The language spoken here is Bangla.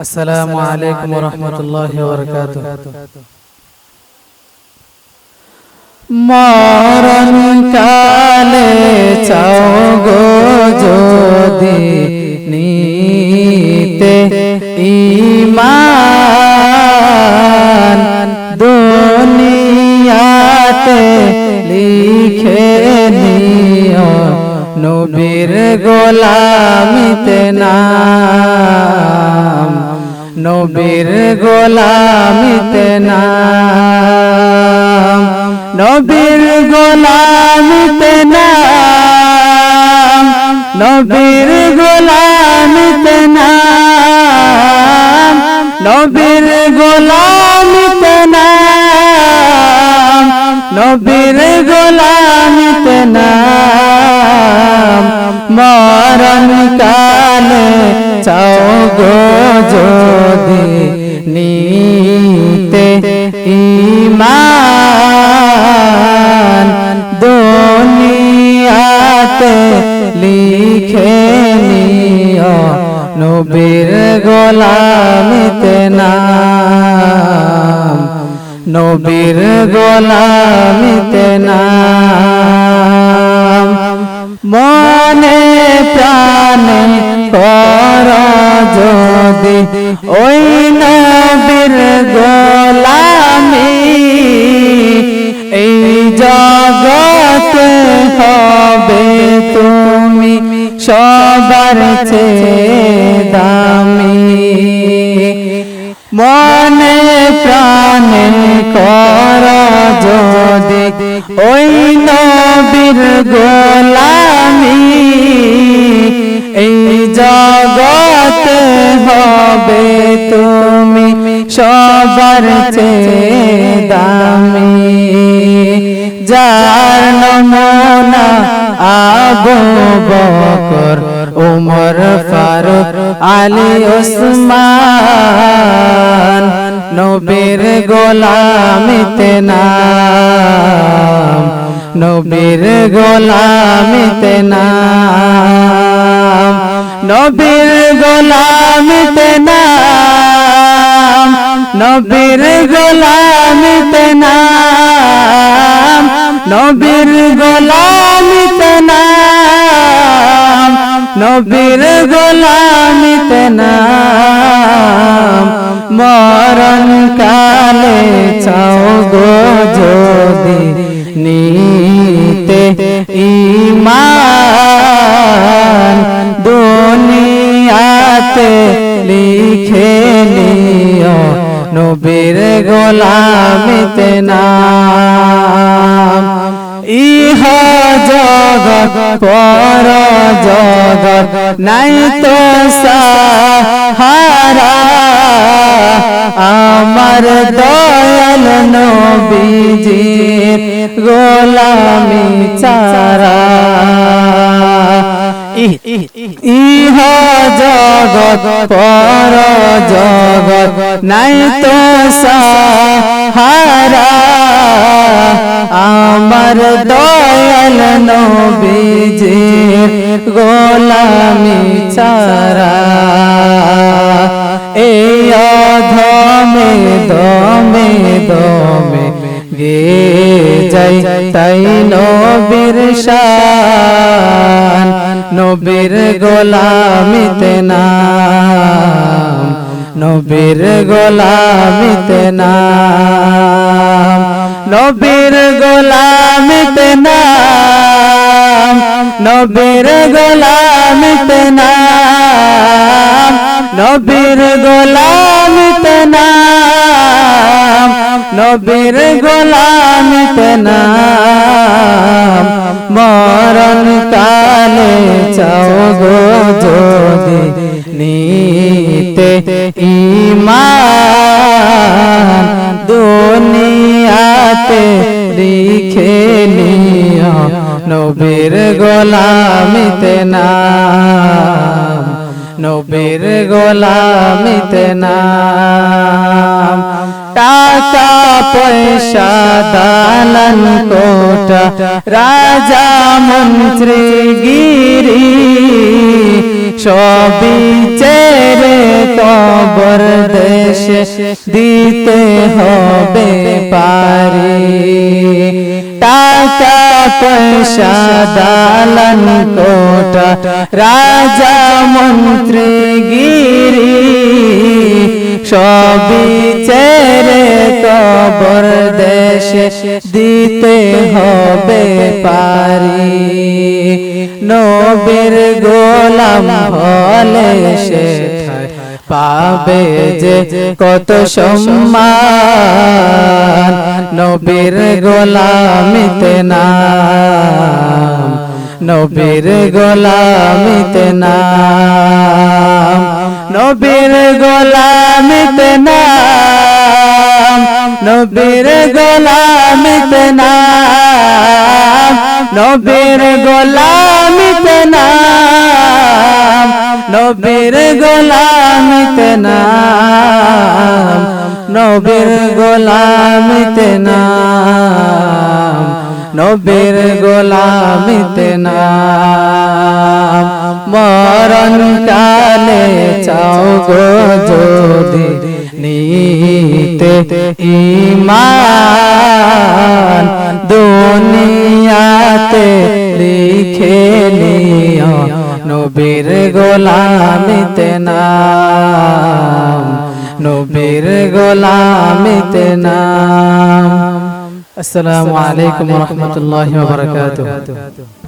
আসসালামু আলাইকুম রহমতুল্লাহ বরকাত মরণ কালে চাও গো যদি নিতে ইমান দুনিয়াতে লিখে নিও নবীর গোলামিতে নাম নবীর গোলামিতে নাম। নবীর গোলামিতে নাম। নবীর গোলামিতে নাম। নবীর গোলামিতে নাম। নবীর গোলামিতে নাম। লিখে নবীর গোলামিতে নাম। নবীর গোলামিতে নাম। মনে প্রাণে কর যদি ওই নবীর গোলামি সবার দামি। মনে প্রাণে কর যদি ওই নবীর গোলামি, এই জগত হবে তুমি সবার চেয়ে দামি। যার নমুনা আবু বকর, উমর ফারুক, আলী ওসমান, নবীর গোলামিতে নাম, নবীর গোলামিতে নাম, নবীর গোলামিতে নাম। নবীর গোলামিতে নাম, নবীর গোলামিতে নাম, নবীর গোলামিতে নাম। মরণ কালে চাও গো যদি নিতে ইমান। দুনিয়াতে লিখে নবীর গোলামিতে নাম। ইহ জগৎ, পর জগৎ, নাই তো সাহারা। আমার দয়াল নবীজির গোলামি চারা। ইহ জগৎ, পর জগৎ, নাই তো সাহারা। আমার দয়াল নবীজির গোলামি চারা এই অধমে দমে দমে গে যাই তাই নবীর শান। নবীর গোলামিতে নাম নবীর গোলামিতে নাম নবীর গোলামিতে নাম। নবীর গোলামিতে নাম, নবীর গোলামিতে নাম, নবীর গোলামিতে নাম। মরণ কালে চাও গো যদি নিতে ইমান, দুনিয়াতে লিখে নিও নবীর গোলামিতে নাম, নবীর গোলামিতে নাম। টাকা, পয়সা, দালান, কোটা, রাজা, মন্ত্রী, গিরি, সবই কবর দেশে দিতে হবে পারি। টাকা পয়সা দালান কোটা, রাজা মন্ত্রী গিরি, সবই চেরে কবর দেশে দিতে হবে পারি। নবীর গোলাম হলে সে পাবে যে কত সম্মান। নবীর গোলামিতে না নবীর গোলামিতে না নবীর গোলামিতে নাম। নবীর গোলাম নবীর গোলাম নবীর গোলাম নবীর গোলাম নবীর গোলাম মরণ কালে চাও গো যদি নী। নিতে ইমান দুনিয়াতে লিখে নিও, নবীর গোলামিতে নাম, নবীর গোলামিতে নাম। আসসালামু আলাইকুম ওয়া রাহমাতুল্লাহি ওয়া বারাকাতুহু।